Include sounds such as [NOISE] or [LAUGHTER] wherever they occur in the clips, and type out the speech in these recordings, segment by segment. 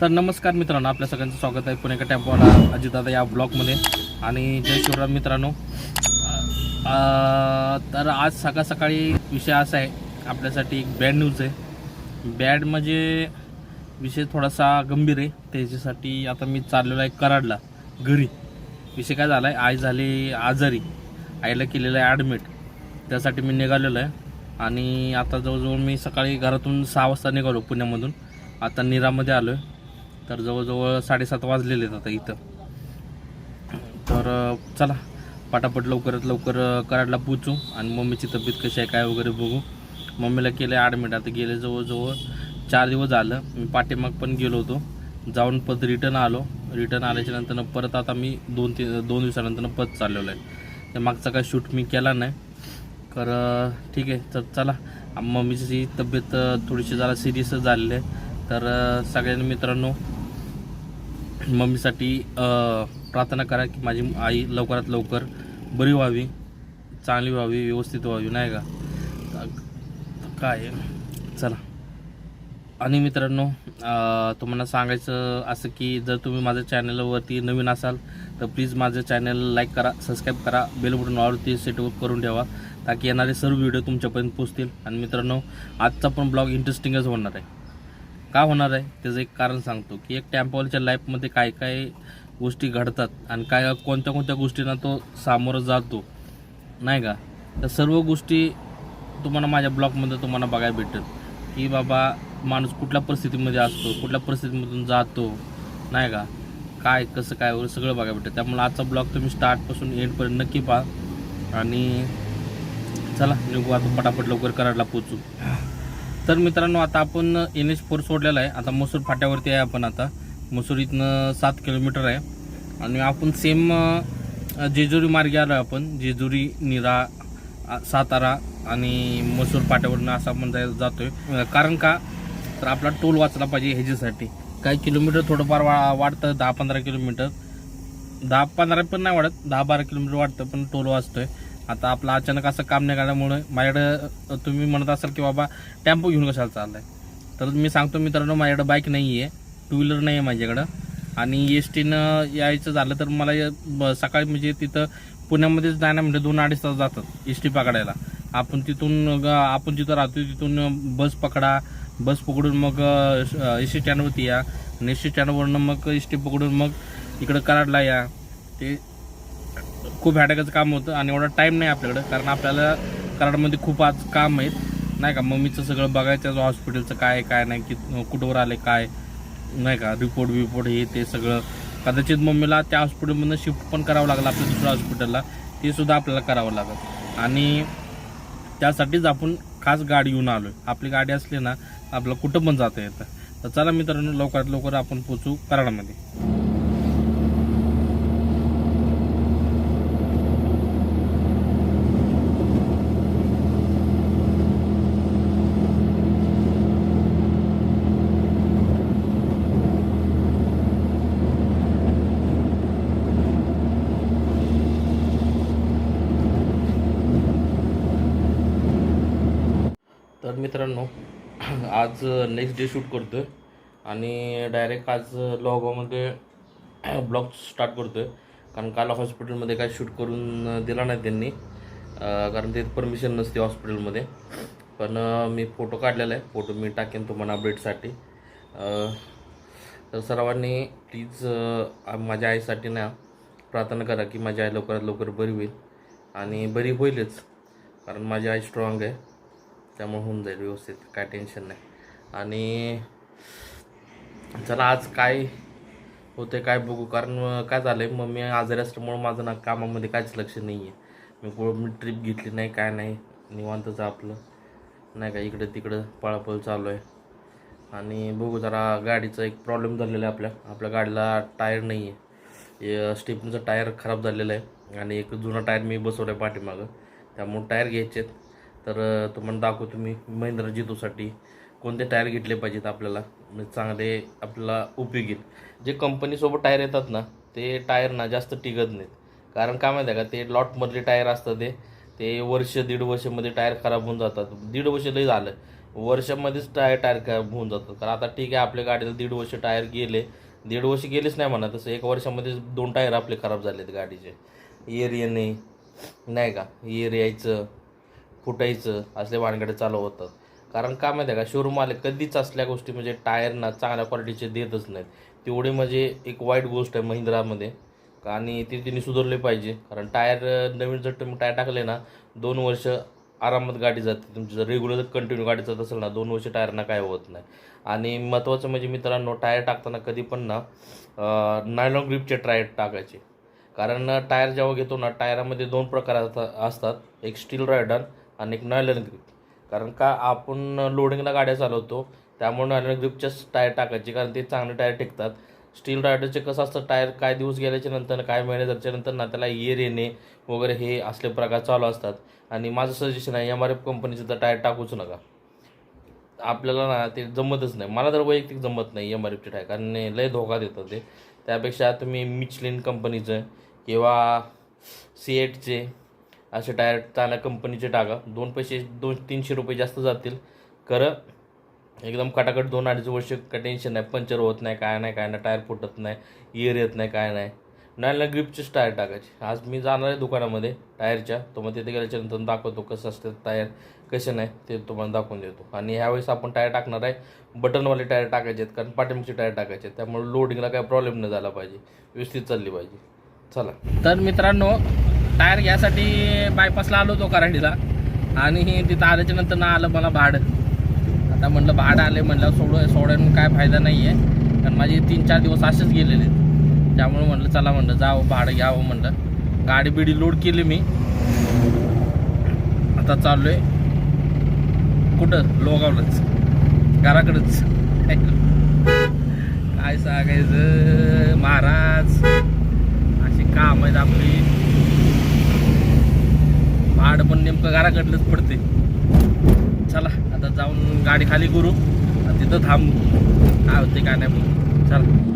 तर नमस्कार मित्रांनो आपल्या सगळ्यांचं स्वागत आहे पुणे का टेम्पोवाला अजितदादा या ब्लॉगमध्ये. आणि जय शिवराम मित्रांनो. तर आज सकाळ सकाळी विषय असा आहे आपल्यासाठी एक बॅड न्यूज आहे. बॅड म्हणजे विषय थोडासा गंभीर आहे त्याच्यासाठी आता मी चाललेलो आहे कराडला घरी. विषय काय झाला आहे आई झाली आजारी आईला केलेलं आहे ॲडमिट त्यासाठी मी निघालेलो आहे. आणि आता जवळजवळ मी सकाळी घरातून सहा वाजता निघालो पुण्यामधून. आता निरामध्ये आलो आहे तर जवळजवळ साडेसात वाजलेले आहेत आता इथं. तर चला पटापट लवकरात लवकर कराडला पोचू आणि मम्मीची तब्येत कशी आहे काय वगैरे बघू. मम्मीला केलं आहे ॲडमिट आता गेले जवळजवळ चार दिवस झालं. मी पाठीमाग पण गेलो होतो. जाऊन पद रिटर्न आलो. रिटर्न आल्याच्यानंतर परत आता मी दोन तीन दोन दिवसानंतर पद चाललेलो आहे. तर मागचा काय शूट मी केला नाही. तर ठीक आहे तर चला. मम्मीची तब्येत थोडीशी जरा सिरियसच झालेली आहे. तर सगळ्यांनी मित्रांनो मम्मीसाठी प्रार्थना करा की माझी आई लवकरात लवकर बरी व्हावी चांगली व्हावी व्यवस्थित व्हावी नाही का? काय? आहे? चला. आणि मित्रांनो तुम्हाला सांगायचं असं की जर तुम्ही माझ्या चॅनलवरती नवीन असाल तर प्लीज माझं चॅनल लाईक करा सबस्क्राईब करा बेल बटन आवडती सेटवर करून ठेवा ताकी येणारे सर्व व्हिडिओ तुमच्यापर्यंत पोचतील आणि मित्रांनो आजचा पण ब्लॉग इंटरेस्टिंगच होणार आहे. का होणार आहे? त्याचं एक कारण सांगतो की एक टॅम्पॉलच्या लाईफमध्ये काय काय गोष्टी घडतात आणि काय कोणत्या कोणत्या गोष्टींना तो सामोरं जातो नाही का? त्या सर्व गोष्टी तुम्हाला माझ्या ब्लॉगमध्ये तुम्हाला बघायला भेटत की बाबा माणूस कुठल्या परिस्थितीमध्ये असतो कुठल्या परिस्थितीमधून जातो नाही का? काय कसं काय वगैरे सगळं बघायला भेटतं त्यामुळे आजचा ब्लॉग तुम्ही स्टार्टपासून एंडपर्यंत नक्की पहा. आणि चला निघू आता पटापट लवकर कराडला पोचू तर मित्रांनो आता आपण एन एच फोर सोडलेला आहे. आता मसूर फाट्यावरती आहे आपण आता. मसूर इथनं सात किलोमीटर आहे. आणि आपण सेम जेजुरी मार्गे आलो आपण. जेजुरी निरा सातारा आणि मसूर फाट्यावरनं असं आपण जाय जातोय. आहे कारण का? तर आपला टोल वाचला पाहिजे ह्याच्यासाठी. काही किलोमीटर थोडंफार वा वाढतं दहा पंधरा किलोमीटर. दहा पंधरा पण नाही वाढत दहा बारा किलोमीटर वाढतं पण टोल वाचतोय. आता आपलं अचानक असं काम निघाल्यामुळे माझ्याकडं तुम्ही म्हणत असाल की बाबा टेम्पो घेऊन कशाला चाललाय? तर मी सांगतो मित्रांनो माझ्याकडं बाईक नाही आहे टू व्हीलर नाही आहे माझ्याकडं. आणि एस टीनं यायचं झालं तर मला ब- सकाळी म्हणजे तिथं पुण्यामध्येच जाणं म्हणजे दोन अडीच तास जातात एस टी पकडायला. आपण तिथून आपण जिथं राहतो तिथून बस पकडा बस पकडून मग एस टी स्टँडवरती या. आणि एस टी स्टँडवरनं मग एस टी पकडून मग इकडं कराडला या. ते खूप हॅडॅकाचं काम होतं आणि एवढा टाईम नाही आपल्याकडं कारण आपल्याला कराडमध्ये खूप आज काम आहेत. नाही का मम्मीचं सगळं बघायचं हॉस्पिटलचं काय काय नाही की कुठवर आले काय? नाही का रिपोर्ट बिपोर्ट हे ते सगळं. कदाचित मम्मीला त्या हॉस्पिटलमधनं शिफ्ट पण करावं लागलं आपल्या दुसऱ्या हॉस्पिटलला ते सुद्धा आपल्याला करावं लागत आणि त्यासाठीच आपण खास गाडी येऊन आलो आपली गाडी असली ना आपलं कुठं पण जाता येतं. तर चला मित्रांनो लवकरात लवकर आपण पोचू कराडमध्ये तर मित्रांनो [CLEARS THROAT] आज नेक्स्ट डे शूट करतोय. आणि डायरेक्ट आज लॉगामध्ये ब्लॉग स्टार्ट करतोय. कारण काल हॉस्पिटलमध्ये काय शूट करून दिला नाही त्यांनी. कारण ते परमिशन नसते हॉस्पिटलमध्ये पण मी फोटो काढलेला आहे. फोटो मी टाकेन तुम्हाला अपडेटसाठी तर सर्वांनी प्लीज माझ्या आईसाठी ना प्रार्थना करा की माझी आई लवकरात लवकर बरी होईल. आणि बरी होईलच. कारण माझी आई स्ट्रॉंग आहे. त्यामुळे होऊन जाईल व्यवस्थित काय टेन्शन नाही. आणि चला आज काय होते काय बघू. कारण काय झालं आहे मी आजारी असल्यामुळं माझं ना कामामध्ये काहीच लक्ष नाही आहे मी कोण मी ट्रिप घेतली नाही काय नाही निवांतच आपलं. नाही का इकडं तिकडं पळापळ चालू आहे. आणि बघू जरा गाडीचा एक प्रॉब्लेम झालेला आहे आपल्या. आपल्या गाडीला टायर नाही आहे स्टेपनीचा टायर खराब झालेलं आहे. आणि एक जुना टायर मी बसवला आहे पाठीमागं. त्यामुळे टायर घ्यायचे आहेत तर तुम्हाला दाखवतो मी महिंद्रा जितोसाठी. कोणते टायर घेतले पाहिजेत आपल्याला? म्हणजे चांगले आपल्याला उपयोगी जे कंपनीसोबत टायर येतात ना ते टायर ना जास्त टिकत नाहीत. कारण काय माहिती आहे का ते लॉटमधले टायर असतात ते. ते वर्ष दीड वर्षामध्ये टायर खराब होऊन जातात. दीड वर्ष लई झालं. वर्षामध्येच टायर टायर खराब होऊन जातात. कारण आता ठीक आहे आपल्या गाडीला दीड वर्ष टायर गेले. दीड वर्ष गेलेच नाही म्हणा तसं एक वर्षामध्येच दोन टायर आपले खराब झालेत गाडीचे. एरिया नाही नाही का? एरियाचं फुटायचं असले वानगडे चालू होतात. कारण का माहिती आहे का शोरूम आले कधीच असल्या गोष्टी म्हणजे टायरना चांगल्या क्वालिटीचे देतच नाहीत. तेवढे म्हणजे एक वाईट गोष्ट आहे महिंद्रामध्ये. आणि ते त्यांनी सुधारले पाहिजे. कारण टायर नवीन जर तुम्ही टायर टाकले ना दोन वर्ष आरामात गाडी जाते. तुमची जर रेग्युलर कंटिन्यू गाडी जात असेल ना दोन वर्ष टायरना काय होत नाही. आणि महत्त्वाचं म्हणजे मित्रांनो टायर टाकताना कधी पण ना नायलॉन ग्रीपचे टायर टाकायचे. कारण टायर जेव्हा घेतो ना टायरामध्ये दोन प्रकार असतात. एक स्टील रायडर आणि एक नायलॉन ग्रिप. कारण का आपण लोडिंगला गाड्या चालवतो त्यामुळे नॉयलन ग्रीपच्याच टायर टाकायचे कारण ते चांगले टायर टिकतात. स्टील रायडरचे कसं असतं टायर काय दिवस गेल्याच्यानंतर काय महिने नंतर ना त्याला इयर येणे वगैरे हे असले प्रकार चालू असतात. आणि माझं सजेशन आहे एम आर एफ कंपनीचं तर टायर टाकूच नका. आपल्याला ना ते जमतच नाही. मला तर वैयक्तिक जमत नाही एम आर एफचे टायर कारण लय धोका देतं ते. त्यापेक्षा तुम्ही मिचलिन कंपनीचं किंवा सी एटचे असे टायर चांगल्या कंपनीचे टाका दोन पैसे दोन तीनशे रुपये जास्त जातील. खरं एकदम कटाकट दोन अडीच वर्ष काय टेन्शन नाही. पंक्चर होत नाही काय नाही काय नाही. टायर फुटत नाही इयर येत नाही काय नाही. नाहीला ग्रिपचेच टायर टाकायचे. आज मी जाणार आहे दुकानामध्ये टायरच्या. तो मग तिथे गेल्याच्यानंतर दाखवतो कसं असतं टायर कसे नाही ते तुम्हाला दाखवून देतो. आणि ह्यावेळेस आपण टायर टाकणार आहे. बटनवाले टायर टाकायचे आहेत कारण पाठीमागचे टायर टाकायचे आहेत. त्यामुळे लोडिंगला काही प्रॉब्लेम नाही झाला पाहिजे. व्यवस्थित चालली पाहिजे. चला. तर मित्रांनो टायर घ्यायसाठी बायपासला आलो होतो कराडीला. आणि तिथं आल्याच्यानंतर ना आलं मला भाडं. आता म्हटलं भाडं आले म्हटलं सोड सोडून काय फायदा नाही आहे कारण माझे तीन चार दिवस असेच गेलेले. आहेत त्यामुळे म्हटलं चला म्हटलं जावं भाडं घ्यावं म्हटलं गाडी बिडी लोड केली मी. आता चाललो आहे कुठं? लोगावलंच. घराकडंच. काय सांगायचं? महाराज. अशी काम आहेत आपली. भाडं पण नेमकं घराकडलंच पडते चला आता जाऊन गाडी खाली करू. तिथं थांबू. काय होते काय नाही बघू. चला.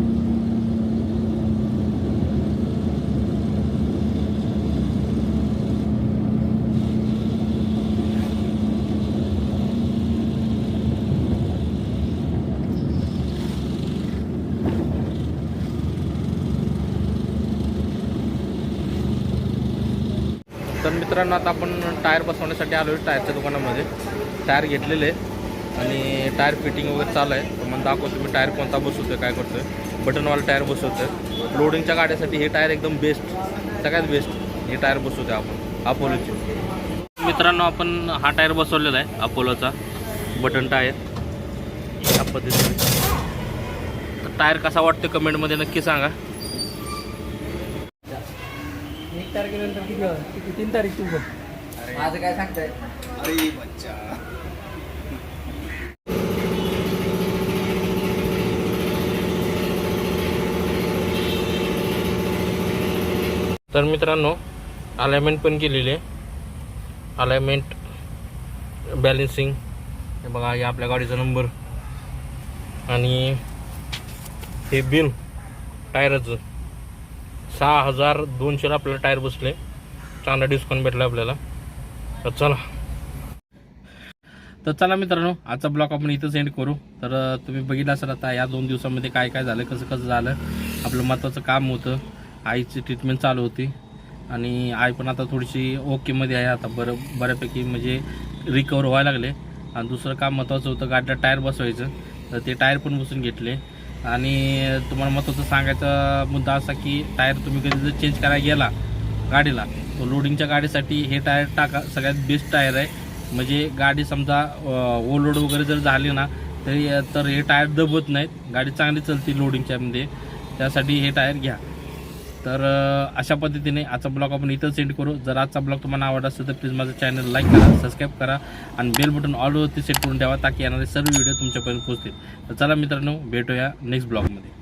तर मित्रांनो आता आपण टायर बसवण्यासाठी आलो आहे टायरच्या दुकानामध्ये. टायर घेतलेले आणि टायर फिटिंग वगैरे चालू आहे. तर मग दाखवतो मी टायर कोणता बसवतो काय करतो आहे बटनवाला टायर बसवतो आहे लोडिंगच्या गाड्यासाठी हे टायर एकदम बेस्ट सगळ्यात बेस्ट हे टायर बसवतो आपण अपोलोचे मित्रांनो आपण हा टायर बसवलेला आहे अपोलोचा बटन टायर. या पद्धतीने. तर टायर कसा वाटतो कमेंटमध्ये नक्की सांगा. एक किती तीन तारीख तू बघ माझं काय सांगताय अरे बच्चा तर मित्रांनो अलाइनमेंट पण केलेले आहे. अलाइनमेंट बॅलेन्सिंग हे बघा हे आपल्या गाडीचा नंबर आणि हे बिल टायराचं सहा हजार दोनशेला आपल्याला टायर बसले. चांगला डिस्काउंट भेटला आपल्याला. तर चला. तर चला मित्रांनो आजचा ब्लॉग आपण इथं सेंड करू. तर तुम्ही बघितला असाल आता या दोन दिवसामध्ये काय काय झालं कसं कसं झालं. आपलं महत्त्वाचं काम होतं. आईची ट्रीटमेंट चालू होती. आणि आई पण आता थोडीशी ओकेमध्ये आहे आता. बरं बऱ्यापैकी म्हणजे रिकवर व्हायला लागले. आणि दुसरं काम महत्त्वाचं होतं गाडीला टायर बसवायचं. तर ते टायर पण बसून घेतले. आणि तुम्हाला महत्त्वाचं सांगायचा मुद्दा असा की टायर तुम्ही कधी जर चेंज करायला गेला गाडीला तो लोडिंगच्या गाडीसाठी हे टायर टाका. सगळ्यात बेस्ट टायर आहे. म्हणजे गाडी समजा ओलोड वगैरे जर झाली ना तरी तर हे टायर दबत नाहीत. गाडी चांगली चालते लोडिंगच्यामध्ये त्यासाठी हे टायर घ्या. तर अशा पद्धतीने आजचा ब्लॉग आपण इथं सेंड करू. जर आजचा ब्लॉग तुम्हाला आवडला असेल तर प्लीज माझं चॅनल लाईक करा सबस्क्राईब करा आणि बेल बटन ऑलवरती सेट करून ठेवा ताकी येणारे सर्व व्हिडिओ तुमच्यापर्यंत पोहोचतील. तर चला मित्रांनो भेटूया नेक्स्ट ब्लॉगमध्ये